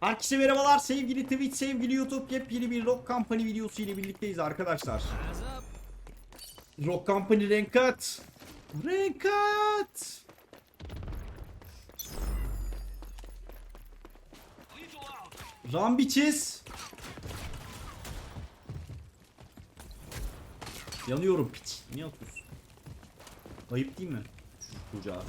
Herkese merhabalar sevgili Twitch, sevgili YouTube. Yepyeni bir Rock Company videosu ile birlikteyiz arkadaşlar. Rock Company Renkat. Renkat. Rambiçiz. Yanıyorum piç. Niye atıyorsun? Ayıp değil mi? Çocuğa.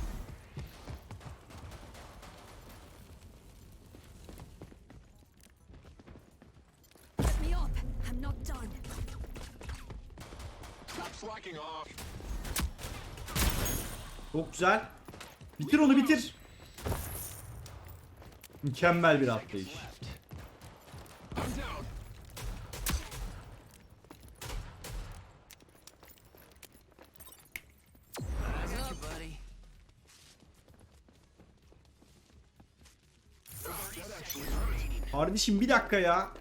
Çok güzel. Bitir onu bitir. Mükemmel bir atlayış. Kardeşim bir dakika ya.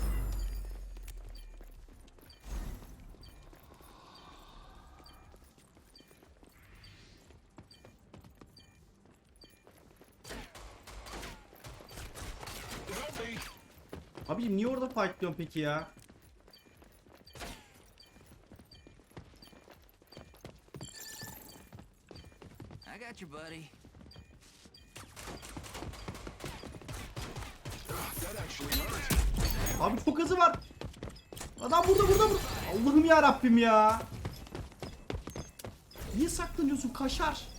Abicim niye orada fightlıyorsun peki ya? I got you, buddy. Abi çok hızı var. Adam burada burada burada. Allah'ım ya Rabbim ya. Niye saklanıyorsun kaşar?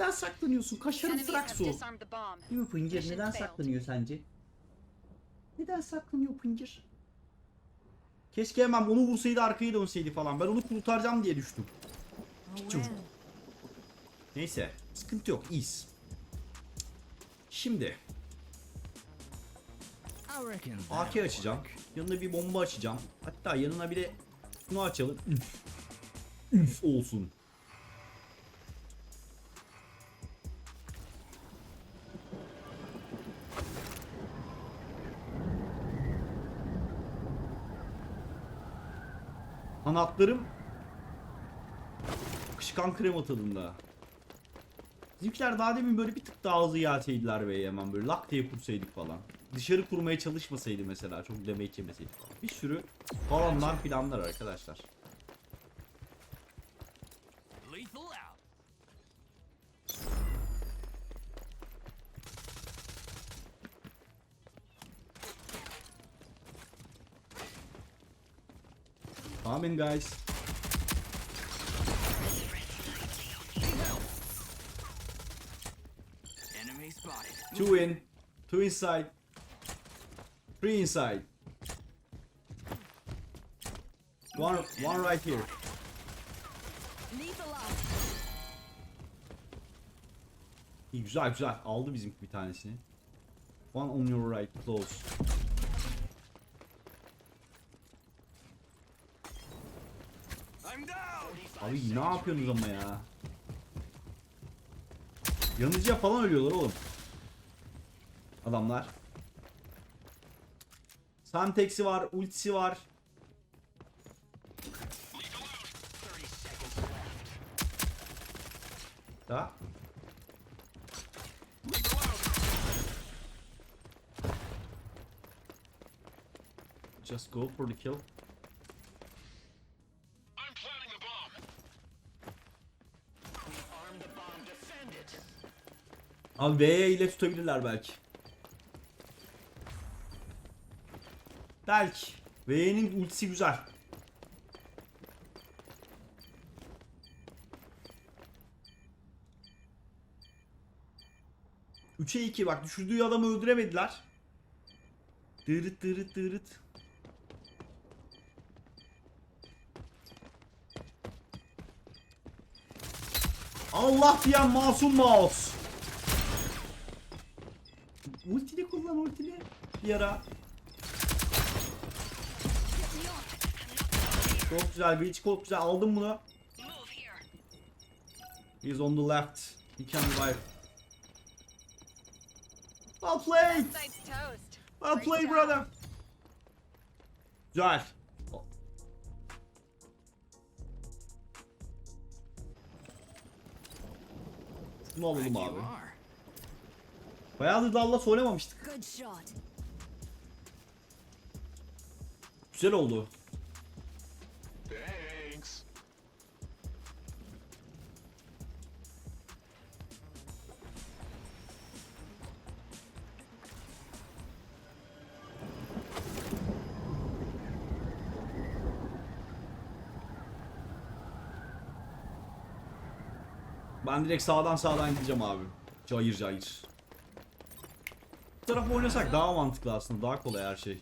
Neden saklanıyorsun? Kaşarım Enemies sırak have su. disarmed the bomb. Değil mi Pıncır? Neden saklanıyor sence? Neden saklanıyor Pıncır? Keşke hemen onu vursaydı arkaya dönseydi falan. Ben onu kurtaracağım diye düştüm. Çocuk. Neyse. Sıkıntı yok. İyiyiz. Şimdi. AK açacağım. Yanına bir bomba açacağım. Hatta yanına bir de şunu açalım. Üf. Üf olsun. Kanatlarım akışkan krema tadında. Bizimkiler daha demin böyle bir tık daha hızlı gelseydiler ve hemen böyle lak diye kursaydık falan. Dışarı kurmaya çalışmasaydı mesela çok demeyi yemeseydik falan. Bir sürü falanlar planlar arkadaşlar. Amen guys. Enemy spotted. Two in. Two inside. Three inside. One, one right here. İyi güzel güzel. Aldı bizimki bir tanesini. One on your right close. I'm down. Abi ne yapıyorsunuz ama ya? Yanıcıya falan ölüyorlar oğlum. Adamlar. Santex'i var, ultisi var. Da. Just go for the kill. Abi V ile tutabilirler belki. Belki. V'nin ultisi güzel. Üçe 2 bak düşürdüğü adamı öldüremediler. Dırıt dırıt dırıt. Allah diyen masum mouse. Ultili kullan ultili. Bir ara. Get me up. Çok güzel. Breach çok güzel. Aldım bunu. He's on the left. He can revive. Well played. Well played brother. Güzel. Şunu alalım abi. Bayağıdır Dallas oynamamıştık. Good shot. Güzel oldu. Thanks. Ben direkt sağdan sağdan gideceğim abi. Cayır cayır. Bu tarafa oynasak daha mantıklı aslında. Daha kolay her şey.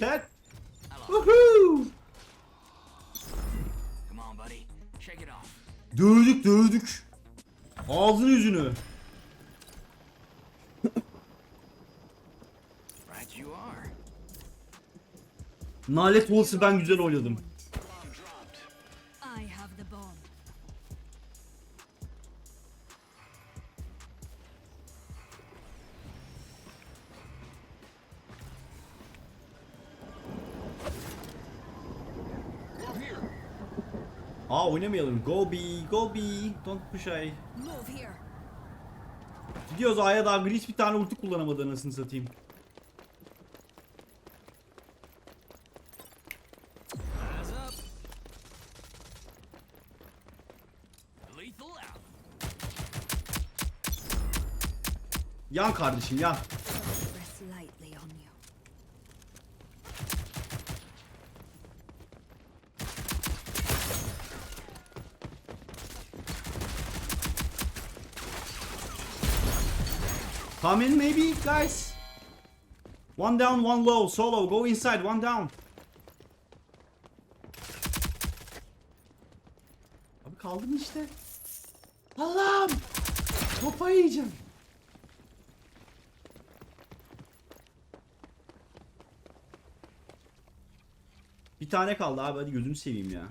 Chat! Woohoo! Come on, buddy. Shake it off. Dövdük dövdük. Ağzını yüzünü. Right you are. Nalet olsa ben güzel oynadım. Aa oynamayalım. Go B, go B. Don't push here. Gidiyoruz A'ya daha Breach bir tane ulti kullanamadı anasını satayım. Yan kardeşim yan. Rest lightly on you. Come in maybe guys. One down, one low. Solo, go inside, one down. Abi kaldım işte. Allah'ım. Kafayı yiyeceğim. Bir tane kaldı abi hadi gözünü seveyim ya.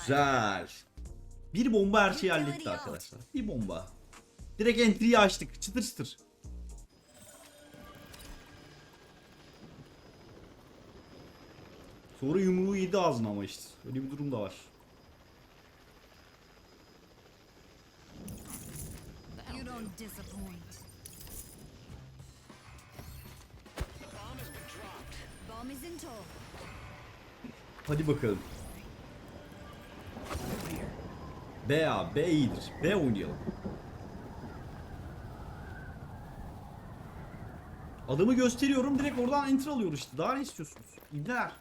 Güzel. Bir bomba her şeyi halletti arkadaşlar. Bir bomba. Direkt entry'yi açtık. Çıtır çıtır. Sonra yumruğu yedi ağzına ama işte. Öyle bir durum da var. You don't B A, B iyidir. B oynayalım. Adamı gösteriyorum direkt oradan enter alıyoruz işte. Daha ne istiyorsunuz? İbneler.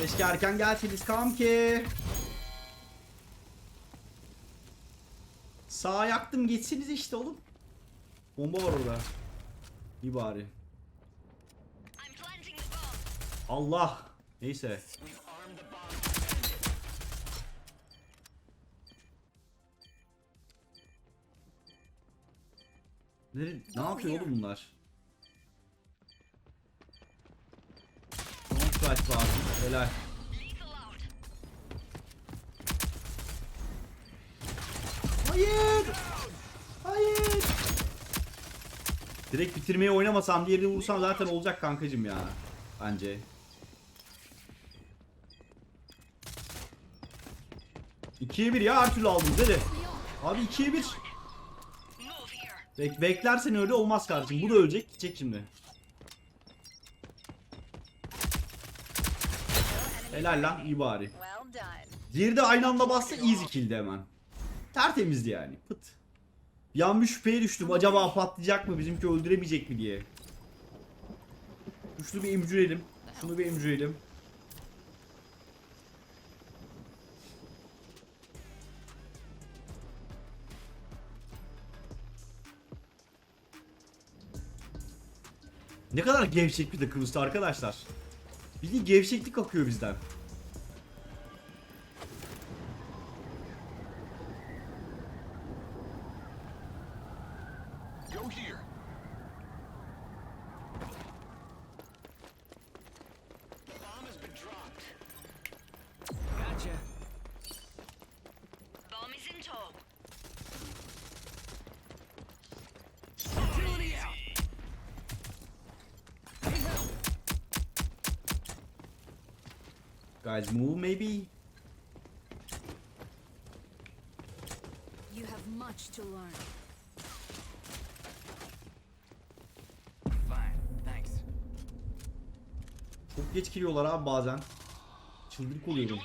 Keşke erken gelseniz kanki. Sağ yaktım geçsiniz işte oğlum. Bomba var orada. İyi bari. Allah. Neyse. Ne, ne yapıyor oğlum bunlar? Flash var. Helal. Hayır. Hayır. Direkt bitirmeyi oynamasam diğerini vursam zaten olacak kankacım ya. Bence. İkiye bir ya her türlü aldınız hadi. Abi ikiye bir. Bek beklersen öyle olmaz kardeşim. Bu da ölecek. Gidecek şimdi. Helal lan iyi bari. Diğeri de aynı anda bastı easy kill'di hemen. Tertemizdi yani. Pıt. Bir an bir şüpheye düştüm. Acaba patlayacak mı? Bizimki öldüremeyecek mi diye. Şunu bir emcürelim. Şunu bir emcürelim. Ne kadar gevşek bir takımız arkadaşlar. Bildiğin gevşeklik akıyor bizden. Move maybe. You have much to learn. Fine. Thanks. Çok geç giriyorlar abi bazen. Çıldırık oluyorum.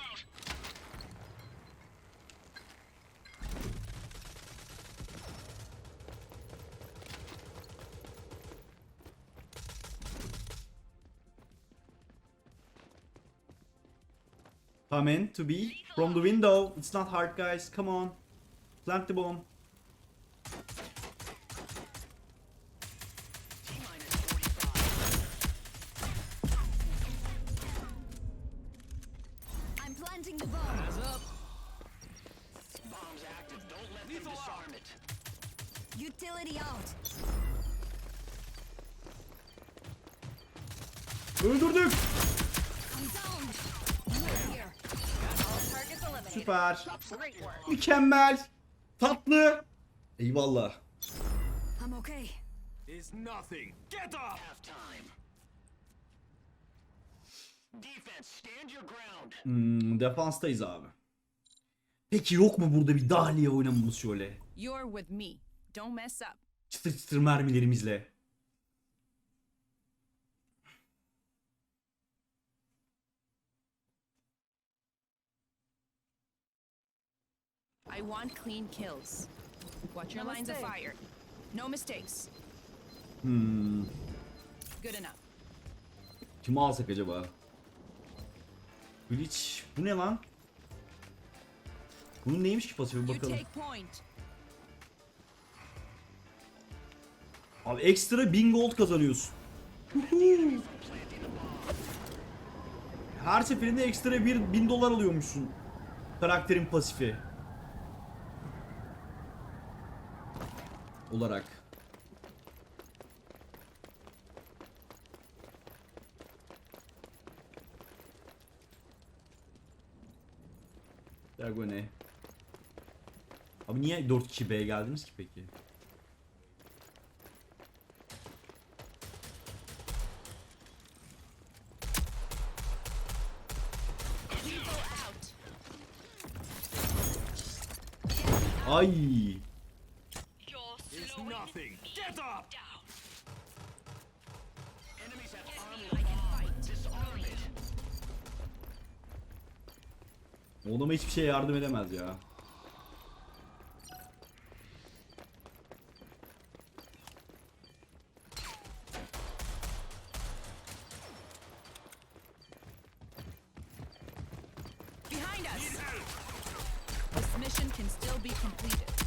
Come in to be from the window. It's not hard guys. Come on. Plant the bomb. T-minus Süper. Mükemmel. Tatlı. Eyvallah. I'm okay. Is nothing. Get up. Halftime. Defense, stand your ground. Hmm, defanstayız abi. Peki yok mu burada bir dahliye oynamamız şöyle? You're with me. Don't mess up. Çıtır çıtır mermilerimizle. I want clean kills. Watch your lines of fire. No mistakes. Hmm. Good enough. Kimi alsak acaba? Bleach. Bu ne lan? Bunun neymiş ki pasifi bakalım. Abi ekstra 1000 gold kazanıyorsun. Her seferinde ekstra bir 1000 dolar alıyormuşsun. Karakterin pasifi. Olarak. Dragone. Abi niye 4 kişi B'ye geldiniz ki peki? Ay. Adama hiçbir şeye yardım edemez ya. Behind us. This mission can still be completed.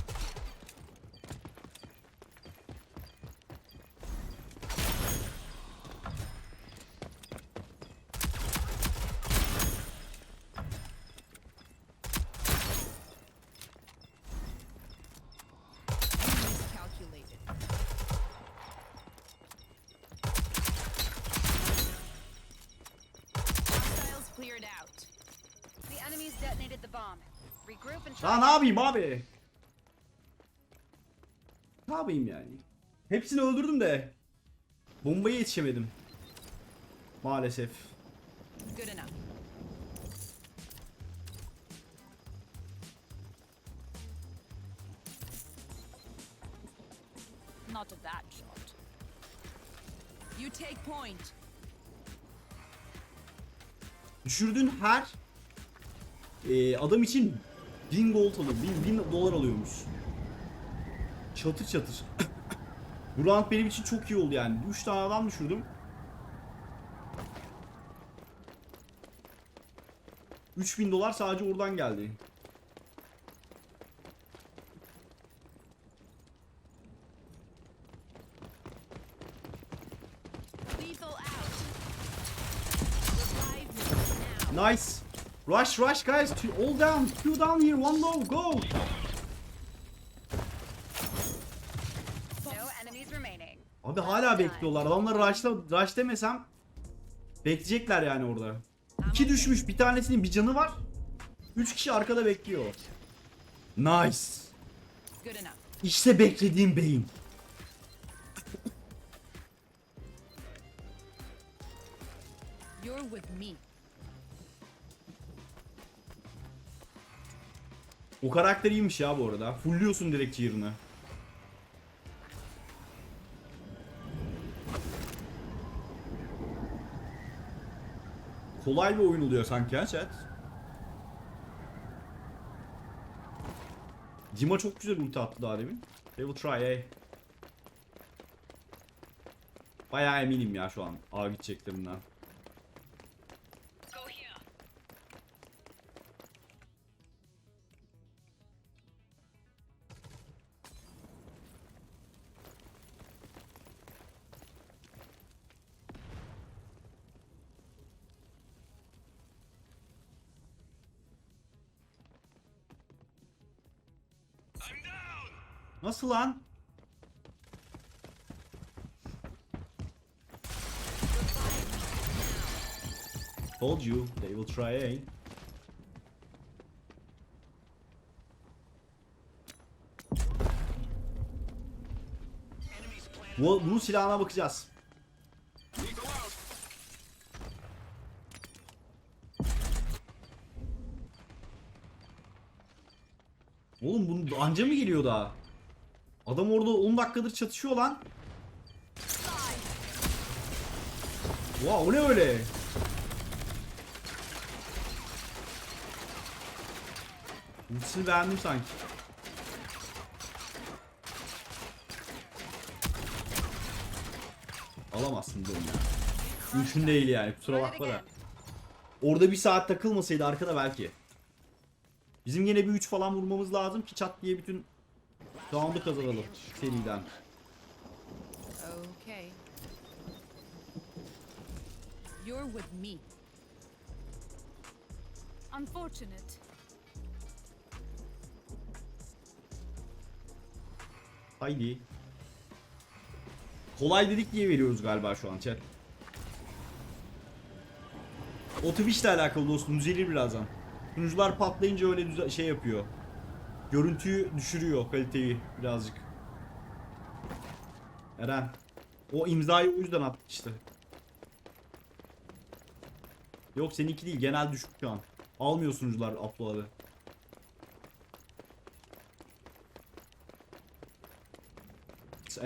Yapayım abi? Ne yapayım yani? Hepsini öldürdüm de bombaya yetişemedim. Maalesef. Not of that shot. You take point. Düşürdüğün her e, adam için 1000 gold alıyor. 1000, 1000 dolar alıyormuş. Çatır çatır. Bu round benim için çok iyi oldu yani. 3 tane adam düşürdüm. 3000 dolar sadece oradan geldi. Nice. Rush rush guys. Two, all down. Two down here. One low. Go. No enemies remaining. Abi hala bekliyorlar. Adamlar rush'ta rush demesem bekleyecekler yani orada. İki düşmüş. Bir tanesinin bir canı var. Üç kişi arkada bekliyor. Nice. İşte beklediğim beyin. You're with me. O karakter iyiymiş ya bu arada. Fullliyorsun direkt cheer'ını. Kolay bir oyun oluyor sanki ha chat. Dima çok güzel ulti attı daha demin. They will try eh. Bayağı eminim ya şu an A gideceklerinden. Nasıl lan? Told you, they will try eh. Enemies planted. Bu, bunun silahına bakacağız. Oğlum bunun anca mı geliyor daha? Adam orada 10 dakikadır çatışıyor lan. Wow, o ne öyle? Ultisini beğendim sanki. Alamazsın bunu ya. Mümkün değil yani kusura bakma da. Orada bir saat takılmasaydı arkada belki. Bizim yine bir 3 falan vurmamız lazım ki çat diye bütün round'u kazanalım seriden. Okay. You're with me. Unfortunate. Haydi. Kolay dedik diye veriyoruz galiba şu an chat. O Twitch'le alakalı dostum düzelir birazdan. Sunucular patlayınca öyle şey yapıyor. Görüntüyü düşürüyor kaliteyi birazcık. Eren. O imzayı o yüzden attı işte. Yok seninki değil genel düşük şu an. Almıyor sunucular upload'ı. It's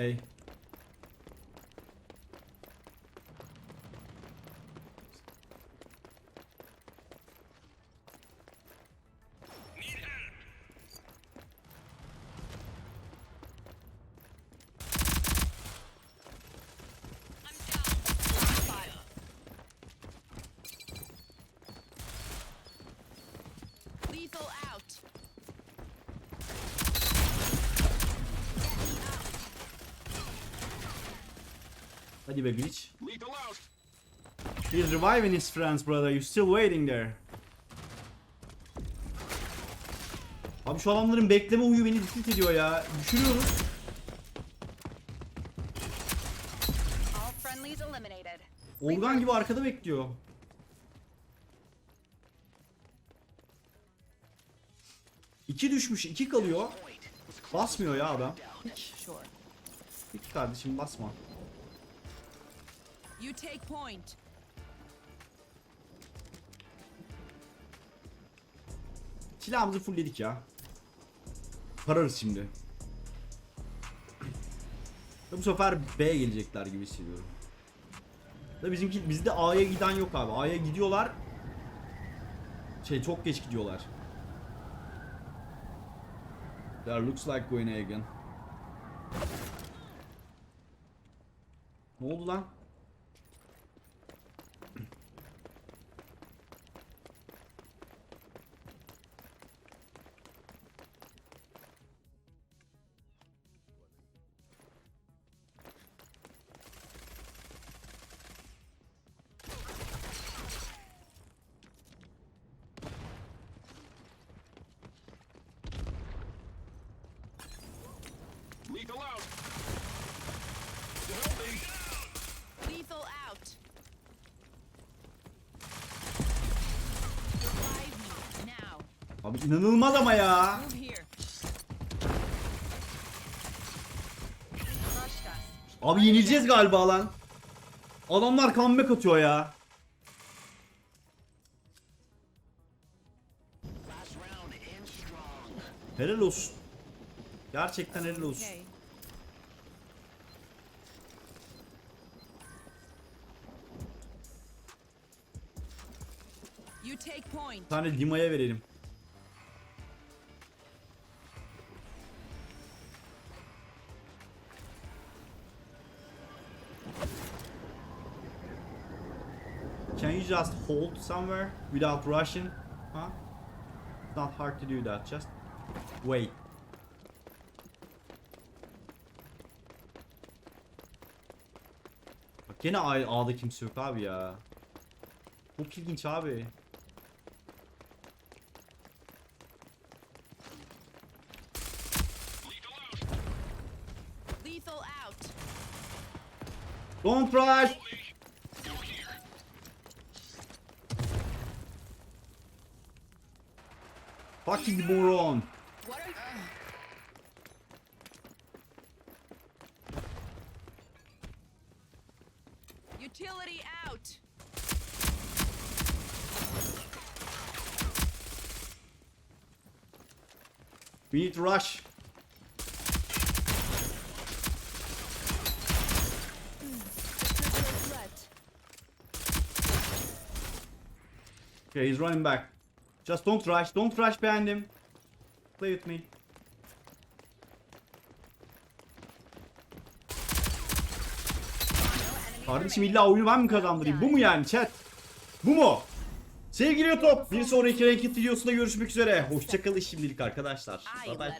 Hadi be Glitch. Lethal out. He's reviving his friends brother. You still waiting there. Abi şu adamların bekleme huyu beni tilt ediyor ya. Düşürüyoruz. Organ gibi arkada bekliyor. 2 düşmüş 2 kalıyor. Basmıyor ya adam. Hiç kardeşim basma. You take point. Silahımızı fullledik ya. Pararız şimdi. Bu sefer B gelecekler gibi hissediyorum. Da bizimki bizde A'ya giden yok abi. A'ya gidiyorlar. Şey çok geç gidiyorlar. There looks like going again. Ne oldu lan? Abi inanılmaz ama ya. Abi yenileceğiz galiba lan. Adamlar comeback atıyor ya. Helal olsun. Gerçekten helal olsun. Bir tane Dima'ya verelim. You just hold somewhere without rushing? Huh? It's not hard to do that. Just wait. Bak gene A'da kimse yok abi ya. Çok ilginç abi. Don't rush. Fucking moron. You? Utility out. We need to rush. Okay, he's running back. Just don't rush. Don't rush behind him. Play with me. Kardeşim illa oyunu ben mi kazandırayım? Bu mu yani chat? Bu mu? Sevgili YouTube, bir sonraki Ranked videosunda görüşmek üzere. Hoşçakalın şimdilik arkadaşlar. Bye bye.